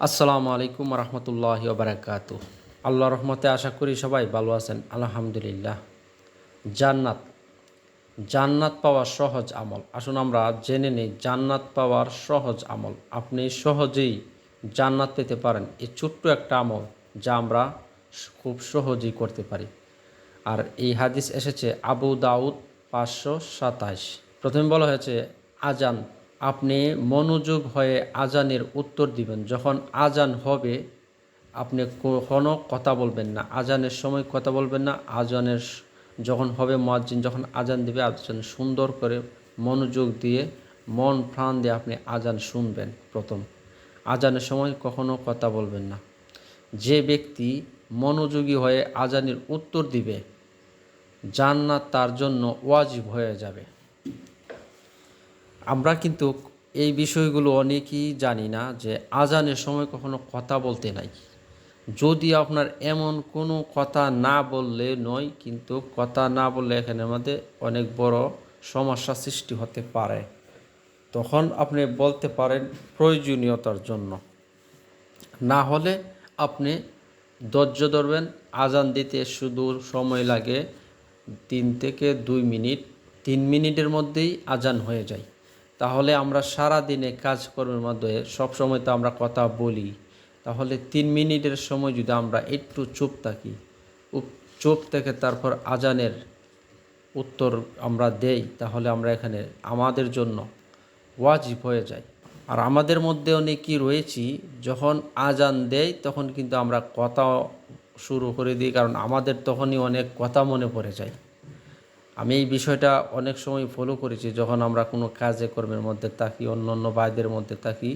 আসসালামু আলাইকুম রহমতুল্লাহ বারাকাত আল্লাহ রহমতে আশা করি সবাই ভালো আছেন, আলহামদুলিল্লাহ। জান্নাত জান্নাত পাওয়ার সহজ আমল। আসুন আমরা জেনে নিই, জান্নাত পাওয়ার সহজ আমল। আপনি সহজেই জান্নাত পেতে পারেন। এই ছোট্ট একটা আমল যা আমরা খুব সহজেই করতে পারি। আর এই হাদিস এসেছে আবু দাউদ পাঁচশো সাতাশ প্রথমে বলা হয়েছে, আজান আপনি মনোযোগ হয়ে আজানের উত্তর দিবেন। যখন আজান হবে, আপনি কখনো কথা বলবেন না। আজানের সময় কথা বলবেন না। আজানের যখন হবে মুয়াজ্জিন, যখন আজান দিবে, আজান সুন্দর করে মনোযোগ দিয়ে মন প্রাণ দিয়ে আপনি আজান শুনবেন প্রথম। আজানের সময় কখনো কথা বলবেন না। যে ব্যক্তি মনোযোগী হয়ে আজানের উত্তর দিবে, জান্নাত তার জন্য ওয়াজিব হয়ে যাবে। আমরা কিন্তু এই বিষয়গুলো অনেকেই জানি না যে আজানের সময় কখনো কথা বলতে নাই। যদি আপনার এমন কোনো কথা না বললে নয়, কিন্তু কথা না বললে এখানের মধ্যে অনেক বড় সমস্যা সৃষ্টি হতে পারে। তখন আপনি বলতে পারেন প্রয়োজনীয়তার জন্য। না হলে আপনি ধৈর্য ধরবেন, আজান দিতে শুধু সময় লাগে, তিন থেকে দুই মিনিট, তিন মিনিটের মধ্যেই আজান হয়ে যায়। তাহলে আমরা সারা দিনে কাজকর্মের মাধ্যমে সব সময় তো আমরা কথা বলি। তাহলে তিন মিনিটের সময় যদি আমরা একটু চুপ থাকি চুপ থেকে তারপর আজানের উত্তর আমরা দেই, তাহলে আমরা এখানে আমাদের জন্য ওয়াজিব হয়ে যায়। আর আমাদের মধ্যে অনেকেই রয়েছি, যখন আজান দেয় তখন কিন্তু আমরা কথা শুরু করে দিই, কারণ আমাদের তখনই অনেক কথা মনে পড়ে যায়। আমি এই বিষয়টা অনেক সময় ফলো করেছি, যখন আমরা কোনো কাজে কর্মের মধ্যে থাকি, অন্য অন্য ভাইদের মধ্যে থাকি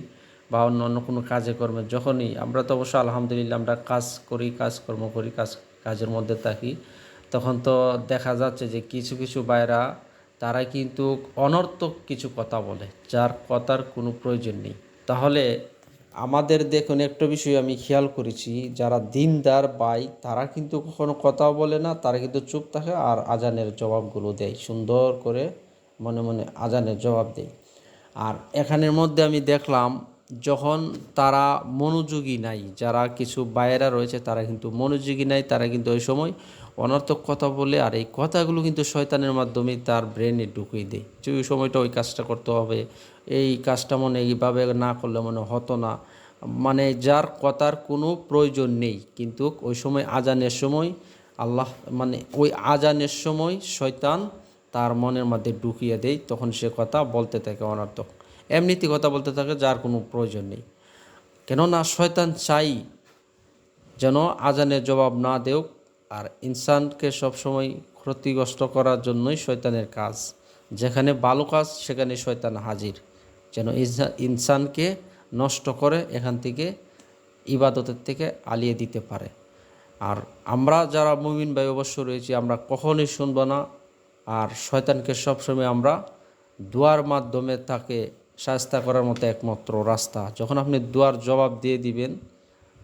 বা অন্য অন্য কোনো কাজে কর্মে, যখনই আমরা তো অবশ্য আলহামদুলিল্লাহ আমরা কাজ করি, কাজকর্ম করি, কাজ, কাজের মধ্যে থাকি, তখন তো দেখা যাচ্ছে যে কিছু কিছু ভাইরা তারা কিন্তু অনর্থক কিছু কথা বলে, যার কথার কোনো প্রয়োজন নেই। তাহলে আমাদের দেখুন, একটা বিষয় আমি খেয়াল করেছি, যারা দিনদার বাই তারা কিন্তু কখনো কথা বলে না, তারা কিন্তু চুপ থাকে আর আজানের জবাবগুলো দেয়। সুন্দর করে মনে মনে আজানের জবাব দেয়। আর এখানের মধ্যে আমি দেখলাম, যখন তারা মনোযোগী নাই, যারা কিছু বাইরা রয়েছে, তারা কিন্তু মনোযোগী নাই, তারা কিন্তু ওই সময় অনর্থক কথা বলে আর এই কথাগুলো কিন্তু শয়তানের মাধ্যমে তার ব্রেনে ঢুকিয়ে দেয়। যে ওই সময়টা ওই কাজটা করতে হবে, এই কাজটা মনে এইভাবে না করলে মনে হতো না। মানে যার কথার কোনো প্রয়োজন নেই। কিন্তু ওই সময় আজানের সময় আল্লাহ মানে ওই আজানের সময় শয়তান তার মনের মধ্যে ঢুকিয়ে দেয়, তখন সে কথা বলতে থাকে অনর্থক। এমনিতে কথা বলতে থাকে, যার কোনো প্রয়োজন নেই। কেননা শয়তান চাই যেন আজানের জবাব না দেও আর ইনসানকে সবসময় ক্ষতিগ্রস্ত করার জন্যই শয়তানের কাজ। যেখানে ভালো কাজ, সেখানে শয়তান হাজির। যেন ইনসা- ইনসানকে নষ্ট করে এখান থেকে ইবাদতের থেকে আলিয়ে দিতে পারে। আর আমরা যারা মুমিন ভাই অবশ্য রয়েছি, আমরা কখনোই শুনব না। আর শয়তানকে সবসময় আমরা দোয়ার মাধ্যমে তাকে সাহস্তা করার মতো একমাত্র রাস্তা। যখন আপনি দোয়ার জবাব দিয়ে দিবেন,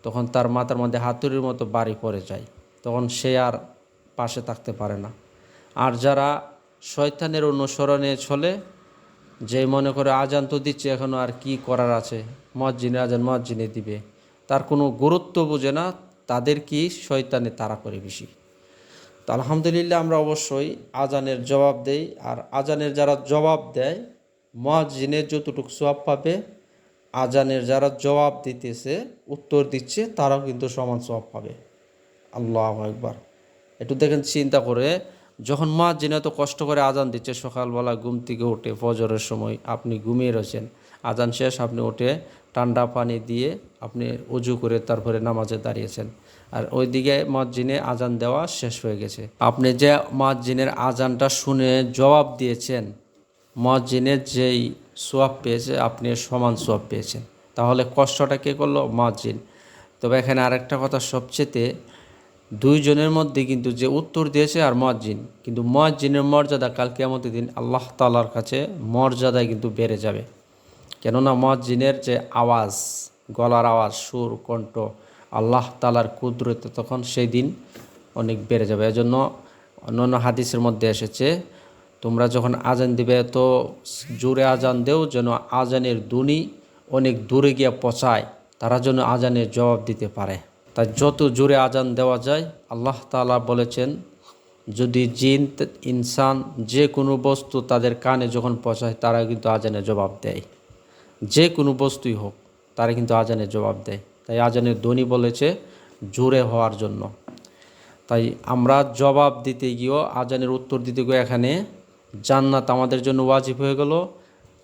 তখন তার মাথার মধ্যে হাতুড়ির মতো বাড়ি পড়ে যায়। তখন সে আর পাশে থাকতে পারে না। আর যারা শয়তানের অনুসরণে চলে, যে মনে করে আজান তো দিচ্ছে এখনও আর কি করার আছে? মসজিদে আজান মসজিদে দিবে। তার কোনো গুরুত্ব বোঝে না, তাদের কি শয়তানে তারা করে বেশি? তো আলহামদুলিল্লাহ আমরা অবশ্যই আজানের জবাব দেই। আর আজানের যারা জবাব দেয় মসজিদের যতটুকু সব পাবে, আজানের যারা জবাব দিতেছে, উত্তর দিচ্ছে, তারাও কিন্তু সমান সব পাবে। আল্লাহ একবার একটু দেখেন চিন্তা করে, যখন মা জিনে তো কষ্ট করে আজান দিচ্ছে, সকালবেলা ঘুম থেকে উঠে ফজরের সময় আপনি ঘুমিয়ে রয়েছেন, আজান শেষ আপনি উঠে ঠান্ডা পানি দিয়ে আপনি উজু করে তারপরে নামাজে দাঁড়িয়েছেন। আর ওইদিকে মসজিদে আজান দেওয়া শেষ হয়ে গেছে। আপনি যে মসজিদের আজানটা শুনে জবাব দিয়েছেন মসজিদের যেই সোয়াব পেয়েছে, আপনি সমান সোয়াব পেয়েছেন। তাহলে কষ্টটা কে করল? মসজিদ তবে এখানে আরেকটা কথা সবচেয়ে দুইজনের মধ্যে কিন্তু যে উত্তর দিয়েছে আর মসজিদ কিন্তু মসজিদের মর্যাদা কালকে কেমতের দিন আল্লাহ তালার কাছে মর্যাদায় কিন্তু বেড়ে যাবে। কেননা মসজিদের যে আওয়াজ, গলার আওয়াজ, সুর, কণ্ঠ আল্লাহ তালার কুদরতে তখন সেই দিন অনেক বেড়ে যাবে। এজন্য অন্যান্য হাদিসের মধ্যে এসেছে, তোমরা যখন আজান দিবে তো জোরে আজান দেও যেন আজানের দুনি অনেক দূরে গিয়ে পচায় তারা যেন আজানের জবাব দিতে পারে। তাই যত জোরে আজান দেওয়া যায়, আল্লাহ তাআলা বলেছেন, যদি জিন, ইনসান যে কোনো বস্তু তাদের কানে যখন পৌঁছায়, তারা কিন্তু আজানের জবাব দেয়। যে কোনো বস্তুই হোক, তারা কিন্তু আজানের জবাব দেয়। তাই আজানের ধ্বনি বলেছে, জোরে হওয়ার জন্য। তাই আমরা জবাব দিতে গিয়েও, আজানের উত্তর দিতে গিয়ে এখানে জান্নাত আমাদের জন্য ওয়াজিব হয়ে গেল।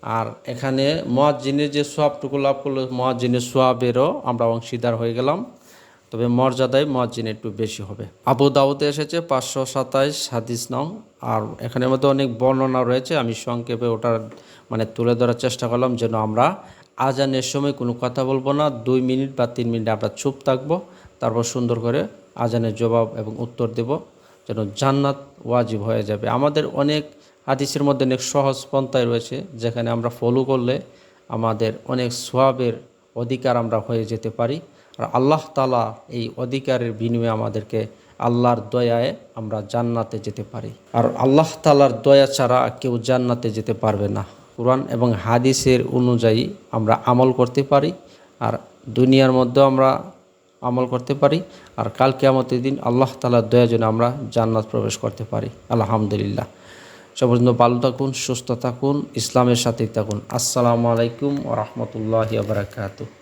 আর এখানে মহাজিনের যে সোয়াবটুকু লাভ করল মহাজিনের সোয়াবেরও আমরা অংশীদার হয়ে গেলাম। তবে মর্যাদায় মহাজিন একটু বেশি হবে। আবু দাউদে এসেছে পাঁচশো সাতাইশ হাদিস নং। আর এখানের মধ্যে অনেক বর্ণনা রয়েছে। আমি সংক্ষেপে ওটার মানে তুলে ধরার চেষ্টা করলাম যেন আমরা আজানের সময় কোনো কথা বলব না। দুই মিনিট বা তিন মিনিট আমরা চুপ থাকব, তারপর সুন্দর করে আজানের জবাব এবং উত্তর দেব যেন জান্নাত ওয়াজিব হয়ে যাবে। আমাদের অনেক হাদিসের মধ্যে অনেক সহজ পন্থায় রয়েছে, যেখানে আমরা ফলো করলে আমাদের অনেক সোয়াবের অধিকার আমরা হয়ে যেতে পারি। আর আল্লাহ তালা এই অধিকারের বিনিময়ে আমাদেরকে আল্লাহর দয়ায় আমরা জান্নাতে যেতে পারি। আর আল্লাহ তালার দয়া ছাড়া কেউ জান্নাতে যেতে পারবে না। কোরআন এবং হাদিসের অনুযায়ী আমরা আমল করতে পারি আর দুনিয়ার মধ্যেও আমরা আমল করতে পারি আর কালকে আমাদের দিন আল্লাহ তালার দয়া জন্য আমরা জান্নাত প্রবেশ করতে পারি। আলহামদুলিল্লাহ। সে পর্যন্ত ভালো থাকুন, সুস্থ থাকুন, ইসলামের সাথেই থাকুন। আসসালামু আলাইকুম রহমতুল্লাহ বারাকাতুহ।